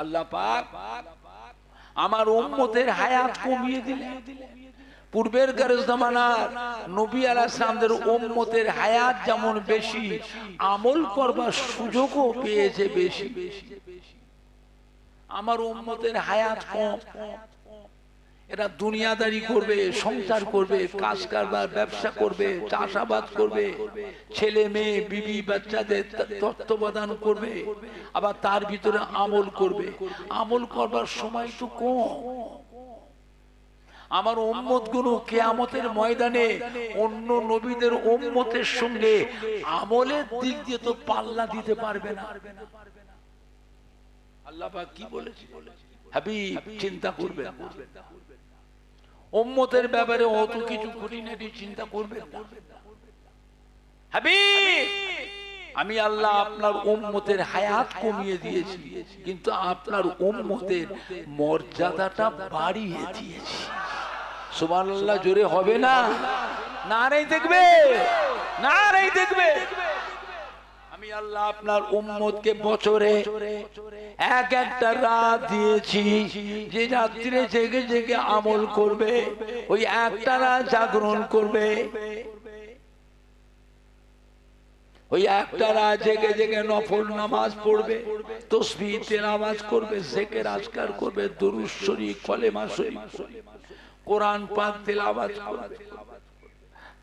আল্লাহ পাক আমার উম্মতের হায়াত কমিয়ে দিলেন। পূর্বের জামানার নবী আলাহামদের উম্মতের হায়াত যেমন বেশি, আমল করবার সুযোগও পেয়েছে বেশি। আমার উম্মতের হায়াত কম। এরা দুনিয়াদারি করবে, সংসার করবে কাজ কারবার ব্যবসা করবে, চাষাবাদ করবে, ছেলে মেয়ে, বিবি, বাচ্চাদের তত্ত্বাবধান করবে, আবার তার ভিতরে আমল করবে। আমল করবার সময় তো কম। আমার ওম্মতগুলো কেয়ামতের ময়দানে অন্য নবীদের ওম্মতের সঙ্গে আমলের দিক দিয়ে তো পাল্লা দিতে পারবে না। আল্লাহ কি বলেছে? হাবিব, চিন্তা করবে না। ওম্মতের ব্যাপারে অত কিছু খুঁটিনাটি চিন্তা করবেন না। আমি আল্লাহ আপনার উম্মতের হায়াত কমিয়ে দিয়েছি, কিন্তু আপনার উম্মতের মর্যাদাটা বাড়িয়ে দিয়েছি। সুবহানাল্লাহ, জোরে হবে না? না রে দেখবে না রে দেখবে। আমি আল্লাহ আপনার উম্মতকে বছরে এক একটা রাত দিয়েছি, যে রাত্রিরে জেগে জেগে আমল করবে, ওই একটা রাত জাগরণ করবে। ওই একটা রাত জেগে জেগে নফল নামাজ পড়বে তসবি নামাজ করবে, জেকের আজকার করবে, দরুদ শরীফ, কলেমা শরীফ, কোরআন পাক তেলাওয়াজ করবে।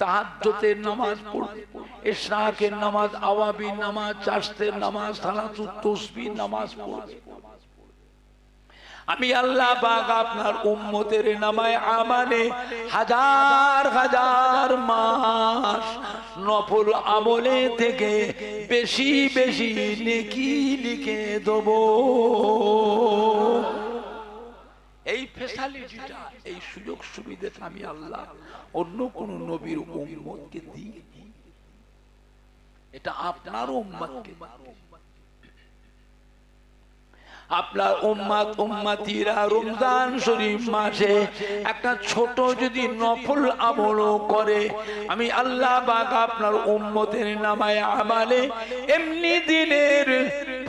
তাহাজ্জুদের নামাজ পড়বে ইশরাকের নামাজ আওয়াবির নামাজ চাষতের নামাজ সালাতুত তসবির নামাজ পড়বে। আমি আল্লাহ পাক আপনার উম্মতের নামায় আমানে হাজার হাজার মাস নফল আমলে থেকে বেশি বেশি নেকি লিখে দেব। এই ফেসালিটিটা এই সুযোগ সুবিধাটা আমি আল্লাহ অন্য কোন নবীর উম্মতকে দিই। এটা আপনার উম্মতকে। আপনার উম্মাত, উম্মাতিরা রমজান শরীফ মাসে একটা ছোট যদি নফল আমল করে, আমি আল্লাহ বাগ আপনার উম্মতের নামায় আমালে, এমনি দিনের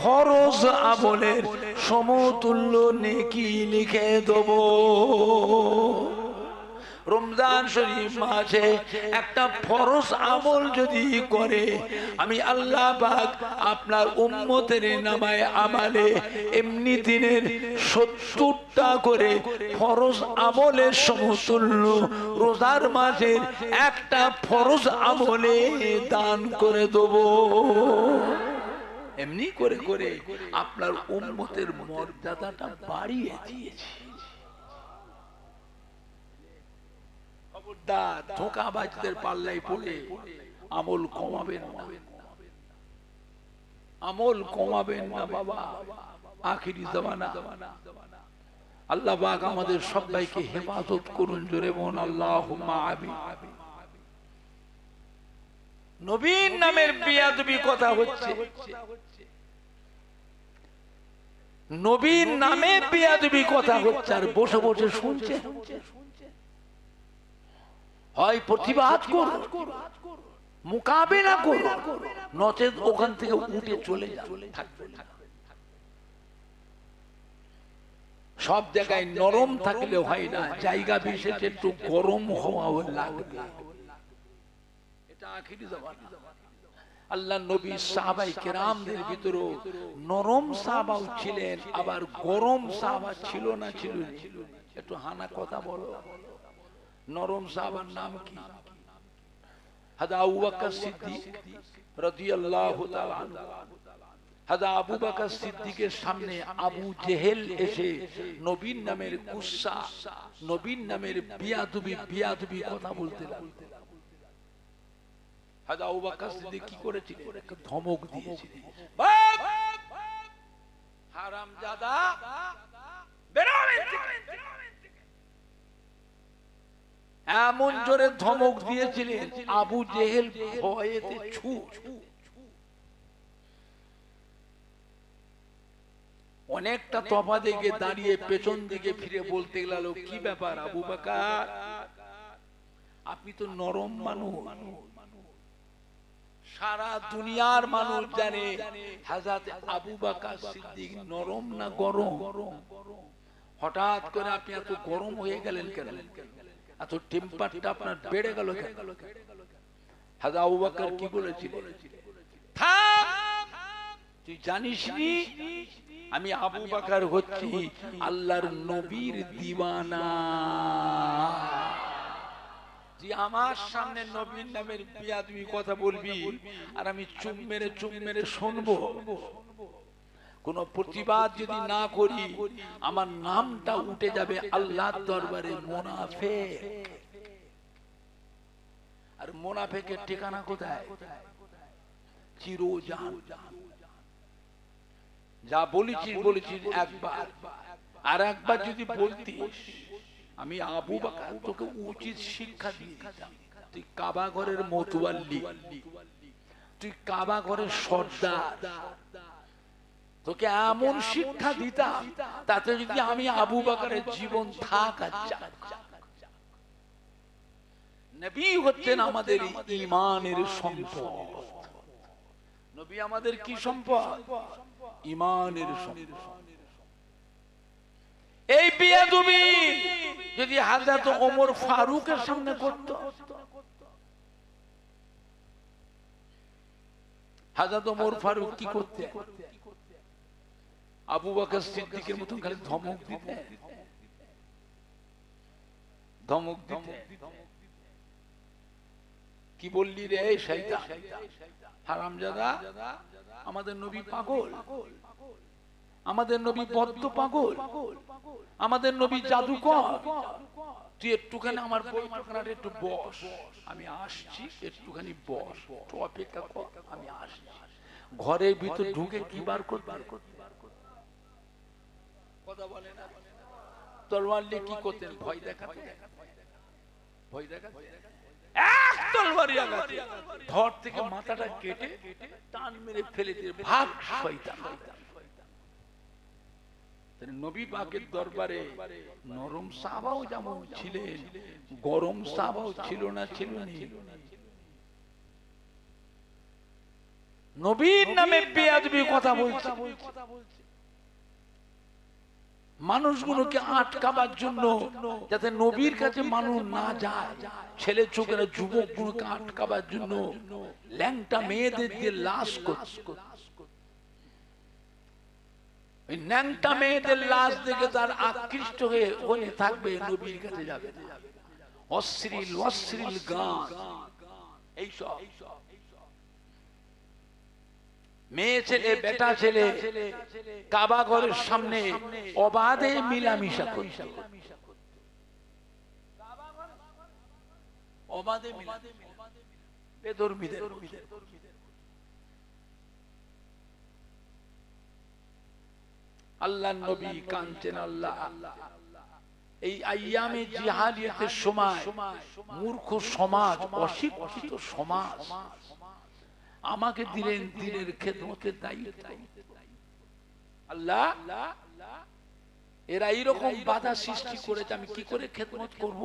ফরজ আমলের সমতুল্য নেকি লিখে দেব। রমজান শরীফ মাসে একটা ফরজ আমল যদি করে, আমি আল্লাহ পাক আপনার উম্মতের নামায় আমালে এমনি দিনের সত্তরটা করে ফরজ আমলের সমতুল্য রোজার মাসের একটা ফরজ আমলে দান করে দেব। এমনি করে করে আপনার উম্মতের মর্যাদাটা বাড়িয়ে দিয়েছি খবরদার ধোকাবাজদের পাল্লাই পড়ে আমল কমাবেন না। আমল কমাবেন না বাবা। আখিরি জমানা। আল্লাহ পাক আমাদের সবাইকে হেফাজত করুন জোরে বোন আল্লাহ নবীন নামের বিয়াদবি কথা হচ্ছে। নবীন নামে বিয়াদবি কথা হচ্ছে আর বসে বসে শুনছে। হয় প্রতিবাদ করো, মোকাবেলা করো, নচেত ওখান থেকে উঠে চলে সব জায়গায় নরম থাকলে হয় না, জায়গা বিশেষে একটু গরম হওয়া লাগবে। এটা আখিরি জমানা আল্লাহ নবী সাহাবাই কেরামদের ভিতরে নরম সাহাবাও ছিলেন আবার গরম সাহাবা ছিল না ছিল একটু হানা কথা বলো। নরম সাহাবার নাম কি? হাদা আবু বকর সিদ্দিক রাদিয়াল্লাহু তাআলা হাদা আবু বকর সিদ্দিকের সামনে আবু জেহেল এসে নবীন নামের নামের বিয়াদুবি বিয়াদুবি কথা বলতে লাগল। হাদা আবু বকর সিদ্দিক কি করেছিল একটা ধমক দিয়েছিল হারামজাদা! এমন জোরে ধমক দিয়েছিলেন। আবু জেহেল ভয়েতে ছু। অনেকটা তফা দিকে দাঁড়িয়ে পেছন দিকে ফিরে বলতে গেল কি ব্যাপার আবু বাকার? আপনি তো নরম মানুষ। সারা দুনিয়ার মানুষ জানে হাজার আবু বাকার সিদ্দিক নরম না গরম? হঠাৎ করে আপনি এত গরম হয়ে গেলেন কেন? এত টেম্পারটা আপনার বেড়ে গেল কেন? হাজা আবু বাকার কি বলেছিল তুই জানিস নি? আমি আবু বাকার হচ্ছি আল্লাহর নবীর দিওয়ানা। তুই আমার সামনে নবীর নামের বিয়াদবি কথা বলবি আর আমি চুপ মেরে চুপ মেরে শুনব। কোন প্রতিবাদ যদি না করি আমার নামটা উঠে যাবে আল্লাহর দরবারে মোনাফে আর মোনাফেকের ঠিকানা কোথায়? চিরজান যা বলেছিস বলেছিস একবার। আর একবার যদি বলতিস আমি আবু বাকার তোকে উচিত শিক্ষা দিতাম। তুই কাবা ঘরের মতুয়াল্লি, তুই কাবা ঘরের সর্দার। তোকে এমন শিক্ষা দিতাম তাতে যদি আমি আবু বাকারের জীবন থাক আর নবী হচ্ছেন আমাদের ইমানের সম্পদ। নবী আমাদের কি সম্পদ? ইমানের সম্পদ। এই বিয়ে তুমি যদি হাজরত ওমর ফারুকের সামনে করত। হাজরত ওমর ফারুক কি করতে? আবু বকর সিদ্দিকের মতন খালি ধমক দিতে? ধমক দিতে? কি বললি রে শয়তান? হারামজাদা, আমাদের নবী পাগল। আমাদের নবী বদ্ধ পাগল। আমাদের নবী জাদুকর। তুই একটুখানি আমার বইখানার একটু বস। আমি আসছি একটুখানি বস। একটু অপেক্ষা কর আমি আসছি। ঘরের ভিতর ঢুকে কি বার কর বার কর কথা বলে না। তলোয়ার নিয়ে কি করতেন? ভয় দেখাতে ভয় দেখাতে এক তলবারি আঘাতে। ধর থেকে মাথাটা কেটে টান মেরে ফেলে দিয়ে ভাগ শয়তান। নবী পাকের দরবারে নরম সাহাবাও যেমন ছিলেন গরম সাহাবাও ছিল না ছিল না। নবীর নামে বেয়াদবি কথা বলছে। মানুষগুলোকে আটকাবার জন্য যাতে নবীর কাছে মানুষ না যায়। ছেলে চোখেরা যুবক গুলোকে আটকাবার জন্য ল্যাংটা মেয়েদের দিয়ে লাশ করছে। ন্যাংটা মেয়েদের লাশ দেখে তার আকৃষ্ট হয়ে ওখানে থাকবে, নবীর কাছে যাবে অশ্লীল অশ্লীল গান। এইসব মেয়ে ছেলে, বেটা ছেলে, কাবা ঘরের সামনে অবাধে মিলামিশা করছে। অবাধে মিলামিশা। বেদর্মীদের আল্লাহ নবী কাঞ্চেন আল্লাহ। এই আইয়ামে জিহাদিয়াতের সময় মূর্খ সমাজ অশিক্ষিত সমাজ আমাকে দিলেন দিনের খেদমতের দায়িত্ব। আল্লাহ এরা এইরকম বাধা সৃষ্টি করেছে আমি কি করে খেদমত করব?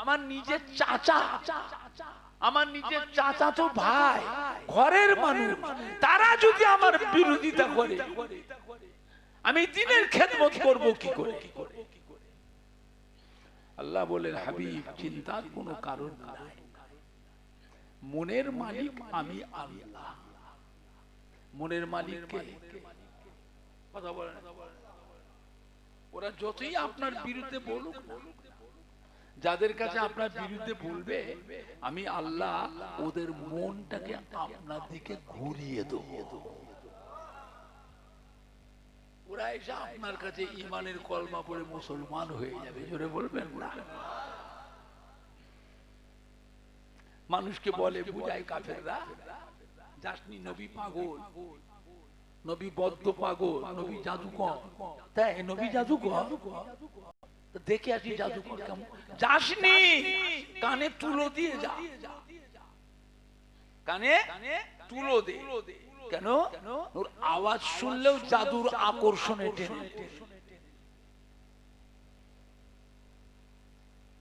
আমার নিজের চাচা। আমার নিজের চাচা তো ভাই ঘরের মানুষ তারা যদি আমার বিরোধিতা করে আমি দিনের খেদমত করব কি করে? আল্লাহ বলেন হাবিব চিন্তার কোনো কারণ নাই। মনের মালিক আমি আল্লাহ। মনের মালিককে কথা বলেন। ওরা যতই আপনার বিরুদ্ধে বলুক না, যাদের কাছে আপনার বিরুদ্ধে বলবে আমি আল্লাহ ওদের মনটাকে আপনার দিকে ঘুরিয়ে দেবো। ওরা এসে আপনার কাছে ইমানের কলমা পড়ে মুসলমান হয়ে যাবে। জোরে বলবেন না। মানুষকে বলে বুঝায় কাফেররা যাসনি নবী পাগল নবী বদ্ধ পাগল নবী জাদুকর। তাই নবী জাদুকর। দেখে আসি জাদুকর কেমন যাসনি কানে তুলো দিয়ে যা। কানে তুলো দে। কেন? ওর আওয়াজ শুনলেও জাদুর আকর্ষণে টেনে।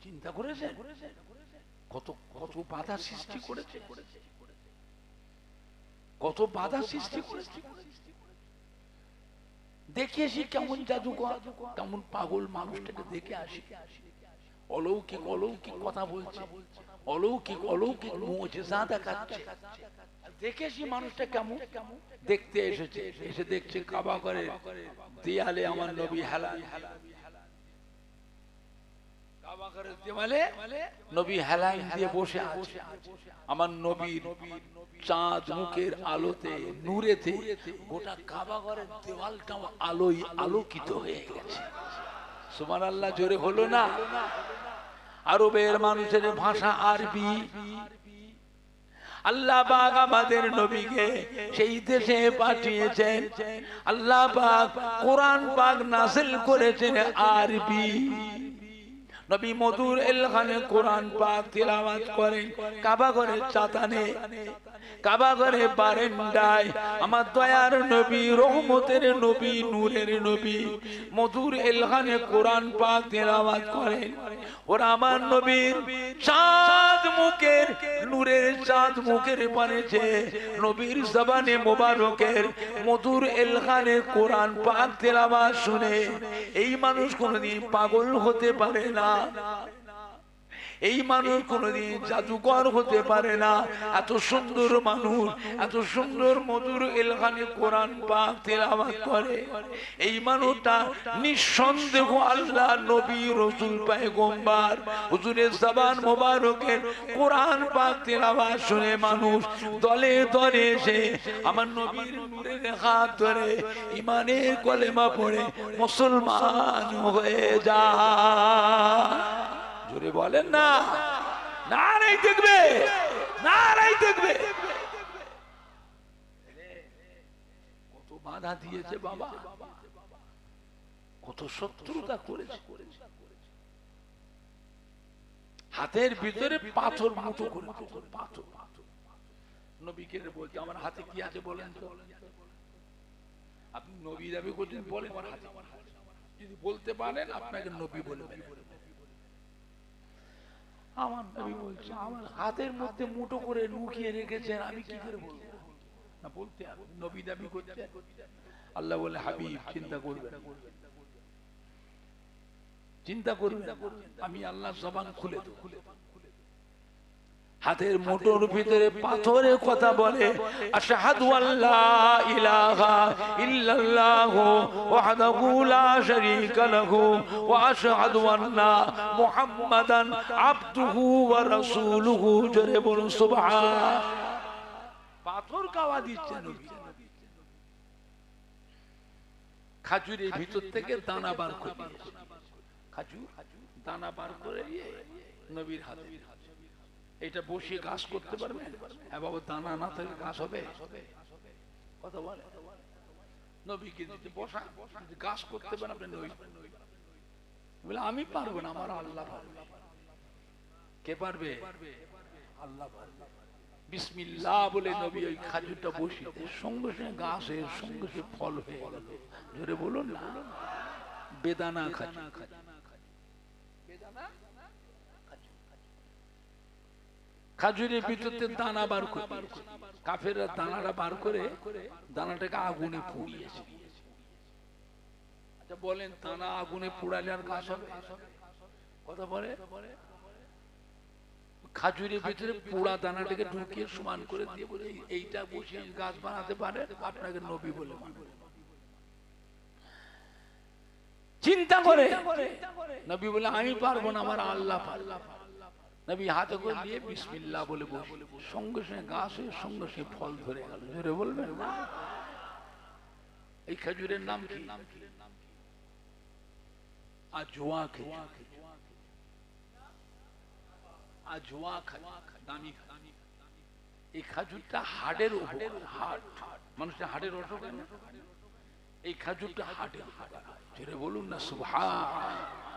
চিন্তা করেছে কত কত বাধা সৃষ্টি করেছে। কত বাধা সৃষ্টি করেছে। দেখে আসি কেমন জাদুকর, কেমন পাগল মানুষটাকে দেখে আসি। অলৌকিক অলৌকিক কথা বলছে। অলৌকিক অলৌকিক দেখাচ্ছে দেখে মানুষটা কেমন? দেখতে এসেছে। এসে দেখছে কাবা করে দেয়ালে আমার নবী হেলা নবী হেলাইন দিয়ে বসে আছে। আমার নবীর চাঁদ মুখের আলোতে নূরেতে গোটা কাবা ঘরের দেওয়ালটা আলোই আলোকিত হয়ে গেছে। সুমান আল্লাহ জোরে হলো না? আরবের মানুষের ভাষা আরবি। আল্লাহ পাক আমাদের নবীকে সেই দেশে পাঠিয়েছেন। আল্লাহ পাক কোরআন পাক নাসিল করেছেন আরবি। নবী মধুর এলখানে কোরআন পাক তিলাওয়াত করেন কাবা ঘরে চাতানে, কাবা ঘরে বারেন্ডায় আমার দয়ার নবী, রহমতের নবী, নূরের নবী মধুর এলখানে কোরআন পাক তিলাওয়াত করেন ওরা আমার নবীর চাঁদ মুখের, নূরের চাঁদ মুখের পানেছে নবীর জবানে মোবারকের মধুর এলখানে কোরআন পাক তেলাওয়াত শুনে এই মানুষ কোনোদিন পাগল হতে পারে না। এই মানুষ কোনোদিন জাদুকর হতে পারে না। এত সুন্দর মানুষ, এত সুন্দর মধুর এলখানে কোরআন পাক তেলাওয়াত করে। এই মানুষটা নিঃসন্দেহ আল্লাহ, নবী, রসুল পায়গম্বার হুজুরের জবান মোবারকের কোরআন পাক তেলাওয়াত শুনে মানুষ দলে দলে এসে আমার নবীর নূরের হাত ধরে ইমানের কলেমা পড়ে মুসলমান হয়ে যায়। জোরে বলেন না। না নাই দেখবে না নাই দেখবে। কত বাধা দিয়েছে বাবা। কত শত্রুতা করেছে। হাতের ভিতরে পাথর মুঠো করে পাথর পাথর নবীকে বলছে, আমার হাতে কি আছে বলেন তো? আপনি নবী দাবি করছেন বলেন, আমার হাতে। যদি বলতে পারেন, আপনাকে নবী বলবেন আমার নবী বলছে আমার হাতের মধ্যে মুঠো করে লুকিয়ে রেখেছেন আমি কি করে বলব? না বলতে নবী দাবি করছে। আল্লাহ বলে হাবিব চিন্তা করবে চিন্তা করবে আমি আল্লাহ জবান খুলে দেব। হাতের মোটর ভিতরে পাথরের কথা বলে আশহাদু আল্লাহ ইলাহা ইল্লাল্লাহু ওয়াহদাহু লা শারীকা লাহু ওয়া আশহাদু আন্না মুহাম্মাদান আবদুহু ওয়া রাসূলুহু। জোরে বলুন সুবহান পাথর কাওয়া দিচ্ছে নবী। খাজুরের ভিতর থেকে দানা বার করে খাজুর দানা বার করে নবীর হাতে। এটা বসিয়ে ঘাস করতে পারবে? হ্যাঁ বাবা দানা না থাকলে ঘাস হবে? কথা বলে? নবীকে দিতে বসা ঘাস করতে পারেন আপনি নবী বলে আমি পারব না আমার আল্লাহ পারবে। কে পারবে? আল্লাহ পারবে। বিসমিল্লাহ বলে নবী ওই খাজুরটা বসিয়ে সঙ্গে সঙ্গে এর সঙ্গে সঙ্গে ফল হয়ে গেল। জোরে বলুন না। বেদানা বেদানা? খাজুরের ভিতরতে দানা বার করে কাফেররা দানাটা বার করে দানাটাকে আগুনে পুড়িয়েছে আচ্ছা বলেন দানা আগুনে পুড়ালে আর গাছ হবে? কথা বলে? খাজুরের ভিতরে পোড়া দানাটাকে ঢুকিয়ে সমান করে দিয়ে বলে "এই- এইটা বসিয়ে গাছ বানাতে পারে আপনাকে নবী বলে চিন্তা করে। নবী বলে আমি পারব না আমার আল্লাহ পারবে। নবী হাতে করে দিয়ে বিসমিল্লাহ বলে বসে। সঙ্গে সঙ্গে গাছ সঙ্গে সঙ্গে ফল ধরে গেল। ধরে বলবেন? এই খেজুরের নাম কি? আজওয়া খেজুর খাজুর দামি এই খাজুরটা হাড়ের উপকার। হাড়। মানুষের হাড়ের অসুখ এই খাজুরটা হাড়ের উপকার। বলুন না, সুবহান।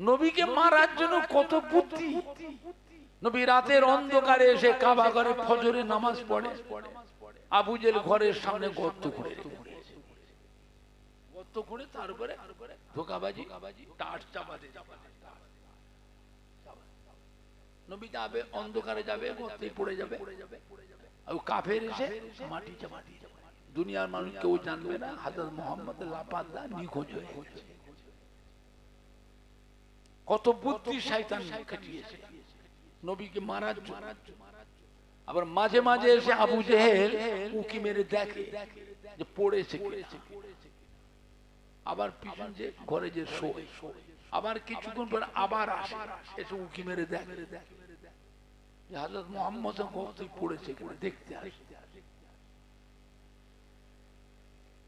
নবীকে মারার জন্য কত বুদ্ধি? নবী রাতের অন্ধকারে এসে কাবা ঘরে ফজরে নামাজ পড়ে। আবুজেল ঘরের সামনে গর্ত করে দুনিয়ার মানুষ কেউ জানবে না, হাজরত মোহাম্মদ লাপাদা নিখোঁজ হয়ে গেছে। কত বুদ্ধি শয়তান খাটিয়েছে নবীকে মারার। আবার মাঝে মাঝে এসে আবু জেহেল উকি মেরে দেখে যে পড়েছে আবার পিছন যে ঘরে যে শোয়। আবার কিছুক্ষণ পর আবার আসে, এসে উকি মেরে দেখে। যে হাজরত মোহাম্মদ গর্তে পড়েছে কিনা দেখতে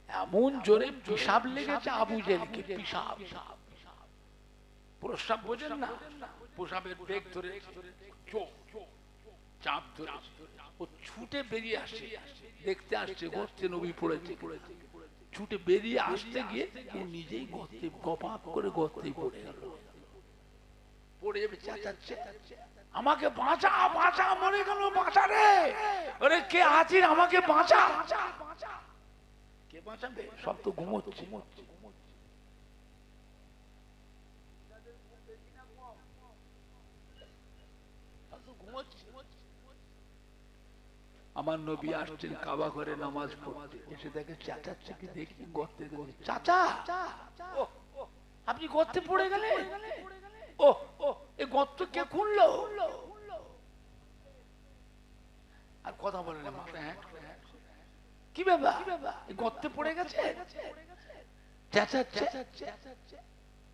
এমন জোরে পিসাব লেগেছে আবু জেলকে পিসাব প্রস্রাব বোঝেন না। প্রসাবের বেগ ধরে চোখ চাপ ধরে ও ছুটে বেরিয়ে আসছে দেখতে আসছে গর্তে নবী পড়েছে। ছুটে বেরিয়ে আসতে গিয়ে ও নিজেই গর্তে গপাপ করে গর্তেই পড়ে গেল। পড়ে চেঁচাচ্ছে আমাকে বাঁচা বাঁচা মরে গেল বাঁচা রে! আরে কে আছিস আমাকে বাঁচা? কে বাঁচাবে? সব তো ঘুমোচ্ছে সব তো ঘুমোচ্ছে। আমার নবী আসছেন কাবা করে নামাজ পড়তে। এসে দেখে চাচাচ্ছে কি দেখি গর্তে চাচা আপনি গর্তে পড়ে গেলে ও এই গর্ত কে খুললো? আর কথা বলে না মাথা হ্যাঁ? কি ব্যাপার? এই গর্তে পড়ে গেছে? চেঁচাচ্ছে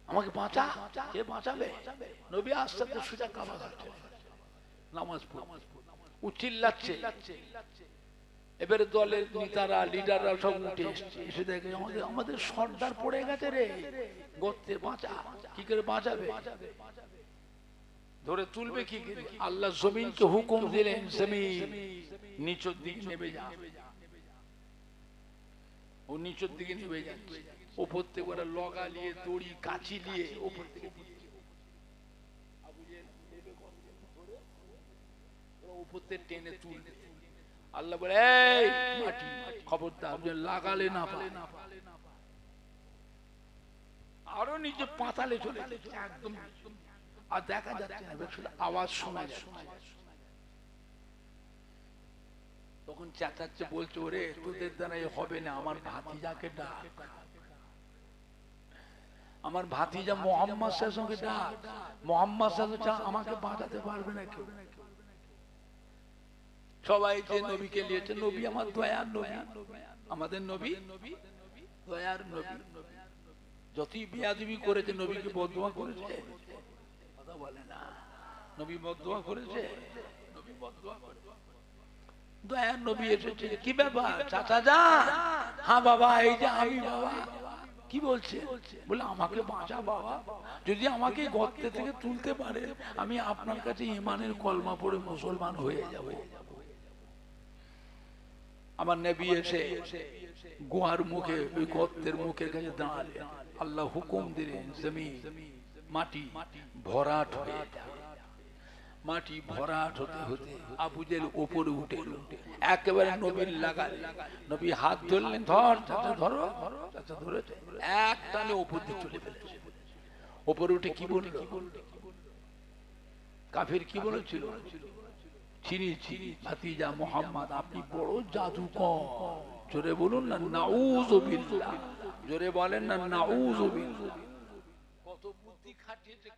আমাকে বাঁচা কে বাঁচাবে। নবী আস্তে সোজা কাবা ঘাটে নামাজ পড় ও চিল্লাচ্ছে এবারে দলের নেতারা লিডাররা সব উঠে এসছে, এসে দেখে আমাদের আমাদের সর্দার পড়ে গেছে রে। গর্তে বাঁচা, কি করে বাঁচাবে? ধরে তুলবে কি করে? আল্লাহ জমিনকে হুকুম দিলেন, জমিন নিচের দিকে নেমে যা। ও নিচের দিকে নেমে যাচ্ছে। ওপর থেকে ওরা লগা নিয়ে দড়ি, কাঁচি নিয়ে ওপর থেকে টেনে তুলবে আল্লাহ বলে, এই মাটি, খবরদার লাগালে না পায় আরও নিচে পাতালে চলে একদম। আর দেখা যাচ্ছে না আওয়াজ শোনা তখন চেঁচাচ্ছে বলছে, ওরে, তোদের দ্বারা এ হবে না, আমার ভাতিজাকে ডাক। আমার ভাতিজা মোহাম্মদ সাহেবের সঙ্গে ডাক। মোহাম্মদ চা- আমাকে বাঁচাতে পারবে না কেউ। সবাই যে নবীকে নিয়েছে, নবী আমার দয়ার নবী। আমাদের নবী দয়ার নবী। যতই বিয়াদিবি করেছে, নবীকে বদুয়া করেছে। কথা বলে না। নবী বদুয়া করেছে। নবী বদুয়া করেছে। দয়ার নবী এসেছে। কি ব্যাপার? চাচা যা হ্যাঁ বাবা, এই যে আমি বাবা। কি বলছে? বলে, আমাকে বাঁচা বাবা। যদি আমাকে গর্তে থেকে তুলতে পারে, আমি আপনার কাছে ইমানের কলমা পড়ে মুসলমান হয়ে যাব। আমার নেবি এসে গুহার মুখে, ওই গর্তের মুখের কাছে দাঁড়ালে। আল্লাহ হুকুম দিলেন জমি মাটি ভরাট হয়ে মাটি ভরাট হতে হতে আবুজেল উপরে উঠে। একেবারে নবীর লাগালে। নবী হাত ধরলেন, ধর, চাচা, ধরো। চাচা ধরেছে এক টানে উপর দিয়ে চলে ফেলেছে উপরে উঠে কি বলে কি বলল? কাফের কি বলেছিল? চিনি ভাতিজা মোহাম্মদ, আপনি বড় জাদুকর। জোরে বলুন না নাউজুবিল্লাহ জোরে বলেন না নাউজুবিল্লাহ কত বুদ্ধি খাটিয়েছে